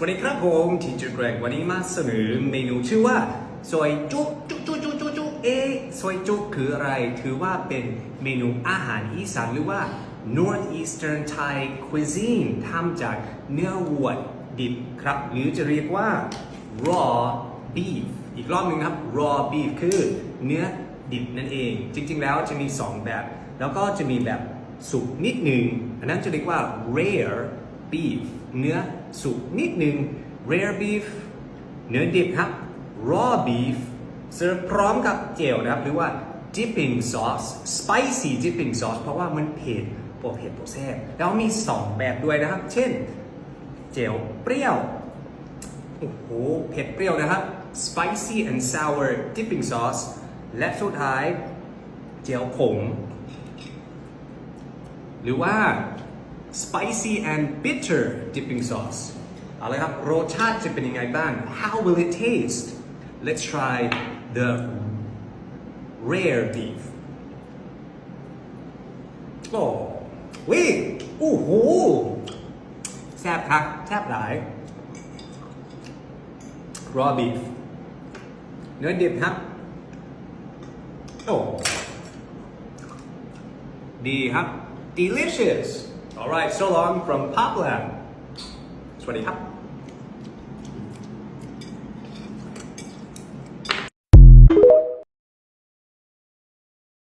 สวัสดีครับผมทีจอร์แกรกวันนี้มาเสนอเมนูชื่อว่าซอยจุ๊กจุ๊กจุ๊กจุ๊กจุกจุกเอ๊ซอยจุ๊กคืออะไร ถือว่าเป็นเมนูอาหารอีสานหรือว่า Northeastern Thai cuisine ทำจากเนื้อวัวดิบครับ หรือจะเรียกว่า raw beef อีกรอบหนึ่งครับ raw beef คือเนื้อดิบนั่นเอง จริง ๆ แล้วจะมี 2 แบบ แล้วก็จะมีแบบสุกนิดหนึ่งอันนั้นจะเรียกว่า rare beef เนื้อสุกนิดหนึ่ง rare beef เนื้อดิบครับ raw beef เสิร์ฟพร้อมกับเจลนะครับ หรือว่า dipping sauce spicy dipping sauce เพราะว่ามันเผ็ดโปรเผ็ดโปรแซ่บแล้วมี 2 แบบด้วยนะครับ เช่น เจลเปรี้ยว โอ้โห เผ็ดเปรี้ยวนะครับ spicy and sour dipping sauce และสุดท้าย เจลผงหรือว่า spicy and bitter dipping sauce เอาเลยครับรสชาติจะเป็นยังไงบ้าง how will it taste let's try the rare beef โอ้วิโอ้โหแซ่บครับแซ่บหลาย raw beef เนื้อดิบครับ โอ้ ดีครับ delicious alright so long from Popland สวัสดีครับ